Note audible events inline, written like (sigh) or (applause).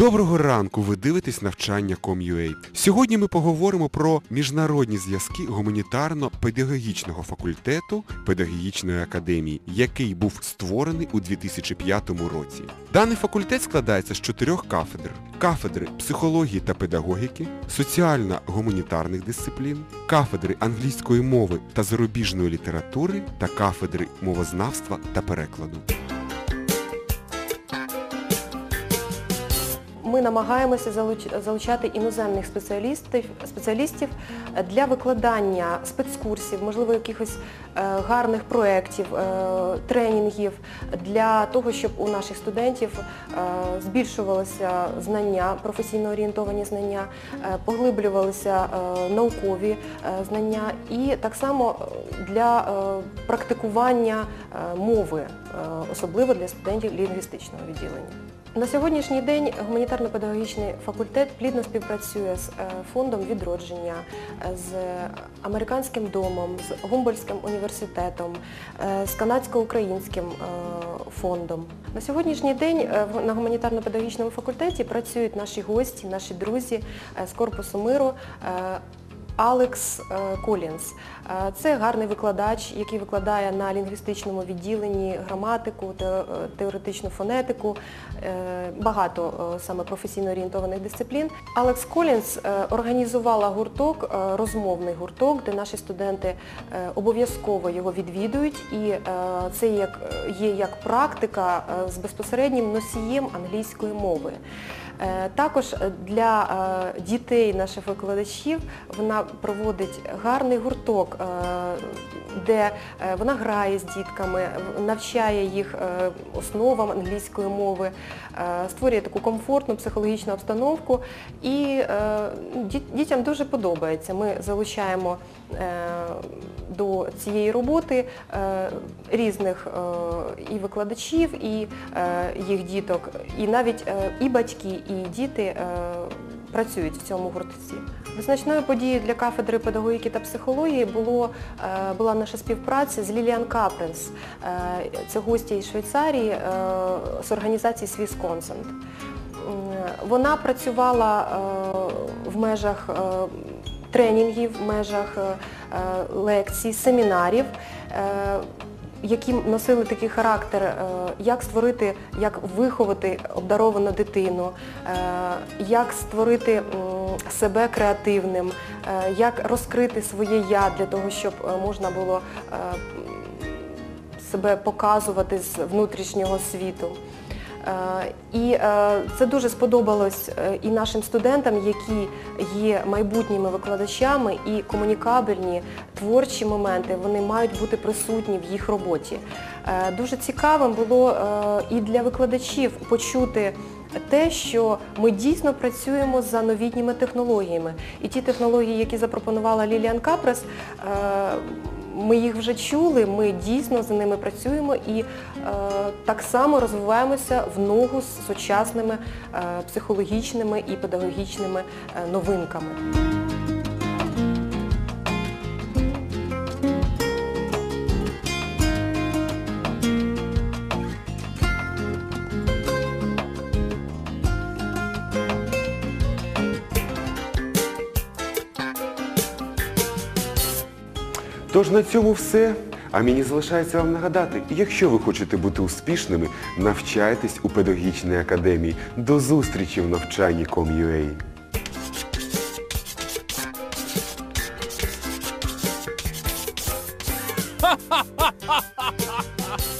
Доброго ранку, ви дивитесь навчання Com.ua. Сьогодні ми поговоримо про міжнародні зв'язки гуманітарно-педагогічного факультету Педагогічної академії, який був створений у 2005 році. Даний факультет складається з чотирьох кафедр. Кафедри психології та педагогіки, соціально-гуманітарних дисциплін, кафедри англійської мови та зарубіжної літератури та кафедри мовознавства та перекладу. Ми намагаємося залучати іноземних спеціалістів, спеціалістів для викладання спецкурсів, можливо, якихось е, гарних проєктів, е, тренінгів, для того, щоб у наших студентів е, збільшувалися знання, професійно орієнтовані знання, е, поглиблювалися е, наукові е, знання і так само е, для е, практикування е, мови, е, особливо для студентів лінгвістичного відділення. На сьогоднішній день гуманітарно-педагогічний факультет плідно співпрацює з е, фондом відродження, е, з американським домом, з Гумбольським університетом, е, з канадсько-українським фондом. На сьогоднішній день на гуманітарно-педагогічному факультеті працюють наші гості, наші друзі з корпусу миру. Алекс е, Колінс. Е, Це гарний викладач, який викладає на лінгвістичному відділенні граматику, е, теоретичну фонетику, багато саме професійно орієнтованих дисциплін. Алекс Колінс організувала гурток, розмовний гурток, де наші студенти обов'язково його відвідують, і це є як практика з безпосереднім носієм англійської мови. Е, Також для е, дітей наших викладачів вона проводить гарний гурток, е, де е, вона грає з дітками, навчає їх е, основам англійської мови, е, створює таку комфортну психологічну обстановку і е, дітям дуже подобається. Ми залучаємо е, до цієї роботи е, різних е, і викладачів, і е, їх діток, і навіть е, і батьки, і діти е, працюють в цьому гуртці. Визначною подією для кафедри педагогіки та психології було, е, була наша співпраця з Ліліан Капренс. Е, Це гостя із Швейцарії з організації Consent. М, Вона працювала в межах тренінгів, в межах лекцій, семінарів, які носили такий характер, е, як створити, як виховати обдаровану дитину, е, як створити себе креативним, е, як розкрити своє я для того, щоб можна було себе показувати з внутрішнього світу. Е, І е, це дуже сподобалось е, і нашим студентам, які є майбутніми викладачами і комунікабельні творчі моменти, вони мають бути присутні в їх роботі. Дуже цікавим було і для викладачів почути те, що ми дійсно працюємо за новітніми технологіями. І ті технології, які запропонувала Ліліан Капрес, ми їх вже чули, ми дійсно за ними працюємо і е, так само розвиваємося в ногу з сучасними е, психологічними і педагогічними е, новинками. Тож на цьому все. А мені залишається вам нагадати, якщо ви хочете бути успішними, навчайтесь у педагогічній академії. До зустрічі в навчанні Com.ua. (laughs)